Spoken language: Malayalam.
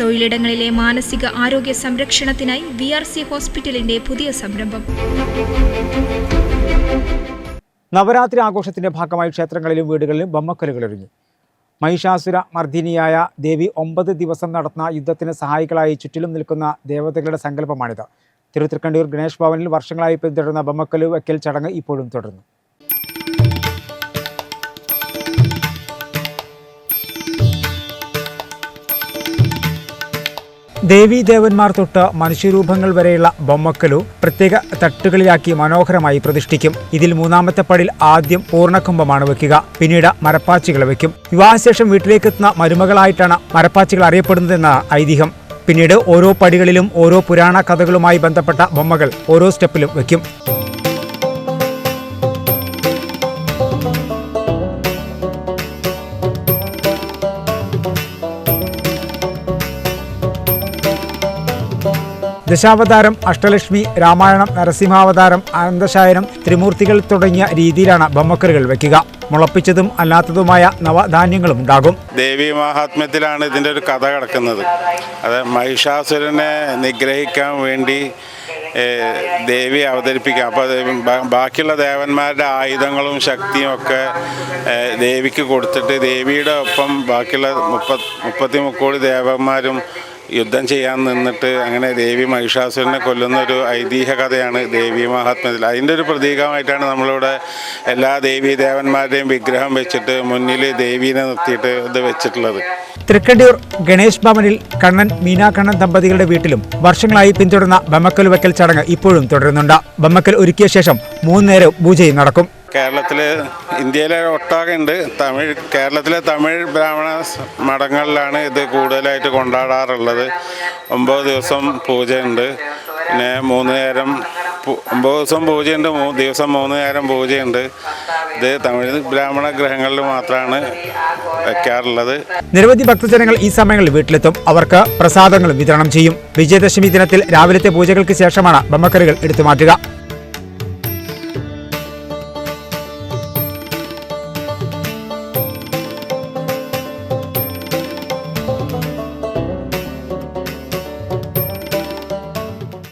തൊഴിലിടങ്ങളിലെ മാനസിക ആരോഗ്യ സംരക്ഷണത്തിനായി വി ആർ സി ഹോസ്പിറ്റലിന്റെ പുതിയ സംരംഭം. നവരാത്രി ആഘോഷത്തിന്റെ ഭാഗമായി ക്ഷേത്രങ്ങളിലും വീടുകളിലും ബൊമ്മക്കലുകൾ ഒരുങ്ങി. മഹിഷാസുര മർദ്ദിനിയായ ദേവി ഒമ്പത് ദിവസം നടത്തുന്ന യുദ്ധത്തിന് സഹായികളായി ചുറ്റിലും നിൽക്കുന്ന ദേവതകളുടെ സങ്കല്പമാണിത്. തിരുത്തിക്കണ്ടിയൂർ ഗണേഷ് ഭവനിൽ വർഷങ്ങളായി പിന്തുടരുന്ന ബൊമ്മക്കലു വയ്ക്കൽ ചടങ്ങ് ഇപ്പോഴും തുടരുന്നു. ദേവീദേവന്മാർ തൊട്ട് മനുഷ്യരൂപങ്ങൾ വരെയുള്ള ബൊമ്മക്കലു പ്രത്യേക തട്ടുകളിലാക്കി മനോഹരമായി പ്രതിഷ്ഠിക്കും. ഇതിൽ മൂന്നാമത്തെ പടിൽ ആദ്യം പൂർണകുംഭമാണ് വെക്കുക. പിന്നീട് മരപ്പാച്ചികൾ വെക്കും. വിവാഹശേഷം വീട്ടിലേക്കെത്തുന്ന മരുമകളായിട്ടാണ് മരപ്പാച്ചികൾ അറിയപ്പെടുന്നതെന്നാണ് ഐതിഹ്യം. പിന്നീട് ഓരോ പടികളിലും ഓരോ പുരാണ കഥകളുമായി ബന്ധപ്പെട്ട ബൊമ്മകൾ ഓരോ സ്റ്റെപ്പിലും വെക്കും. ദശാവതാരം അഷ്ടലക്ഷ്മി രാമായണം നരസിംഹാവതാരം അനന്തശായനം ത്രിമൂർത്തികൾ തുടങ്ങിയ രീതിയിലാണ് ബൊമ്മക്കറികൾ വയ്ക്കുക. മുളപ്പിച്ചതും അല്ലാത്തതുമായ നവധാന്യങ്ങളും ഉണ്ടാകും. ദേവി മഹാത്മ്യത്തിലാണ് ഇതിന്റെ ഒരു കഥ കിടക്കുന്നത്. അത് മഹിഷാസുരനെ നിഗ്രഹിക്കാൻ വേണ്ടി ദേവി അവതരിപ്പിക്കുക. അപ്പോൾ ബാക്കിയുള്ള ദേവന്മാരുടെ ആയുധങ്ങളും ശക്തിയും ഒക്കെ ദേവിക്ക് കൊടുത്തിട്ട് ദേവിയുടെ ഒപ്പം ബാക്കിയുള്ള മുപ്പ മുപ്പത്തി മുക്കോടി ദേവന്മാരും യുദ്ധം ചെയ്യാൻ നിന്നിട്ട് അങ്ങനെ ദേവി മഹിഷാസുരനെ കൊല്ലുന്ന ഒരു ഐതിഹ്യ കഥയാണ് ദേവി മഹാത്മ്യത്തിൽ. അതിന്റെ ഒരു പ്രതീകമായിട്ടാണ് നമ്മളിവിടെ എല്ലാ ദേവീ ദേവന്മാരുടെയും വിഗ്രഹം വെച്ചിട്ട് മുന്നിൽ ദേവീനെ നിർത്തിയിട്ട് ഇത് വെച്ചിട്ടുള്ളത്. തൃക്കണ്ടിയൂർ ഗണേഷ് ഭവനിൽ കണ്ണൻ മീനാ കണ്ണൻ ദമ്പതികളുടെ വീട്ടിലും വർഷങ്ങളായി പിന്തുടർന്ന ബമ്മക്കൽ വെക്കൽ ചടങ്ങ് ഇപ്പോഴും തുടരുന്നുണ്ട്. ബമ്മക്കൽ ഒരുക്കിയ ശേഷം മൂന്ന് നേരം പൂജയും നടക്കും. കേരളത്തിൽ ഇന്ത്യയിലെ ഒട്ടാകെ ഉണ്ട്. തമിഴ് കേരളത്തിലെ തമിഴ് ബ്രാഹ്മണ മഠങ്ങളിലാണ് ഇത് കൂടുതലായിട്ട് കൊണ്ടാടാറുള്ളത്. ഒമ്പത് ദിവസം പൂജയുണ്ട്. പിന്നെ മൂന്ന് നേരം ഒമ്പത് ദിവസം പൂജയുണ്ട്. മൂ ദിവസം മൂന്ന് നേരം പൂജയുണ്ട്. ഇത് തമിഴ് ബ്രാഹ്മണ ഗ്രഹങ്ങളിൽ മാത്രമാണ് വയ്ക്കാറുള്ളത് നിരവധി ഭക്തജനങ്ങൾ ഈ സമയങ്ങളിൽ വീട്ടിലെത്തും. അവർക്ക് പ്രസാദങ്ങൾ വിതരണം ചെയ്യും. വിജയദശമി ദിനത്തിൽ രാവിലത്തെ പൂജകൾക്ക് ശേഷമാണ് ബമ്മക്കറികൾ എടുത്തു മാറ്റുക.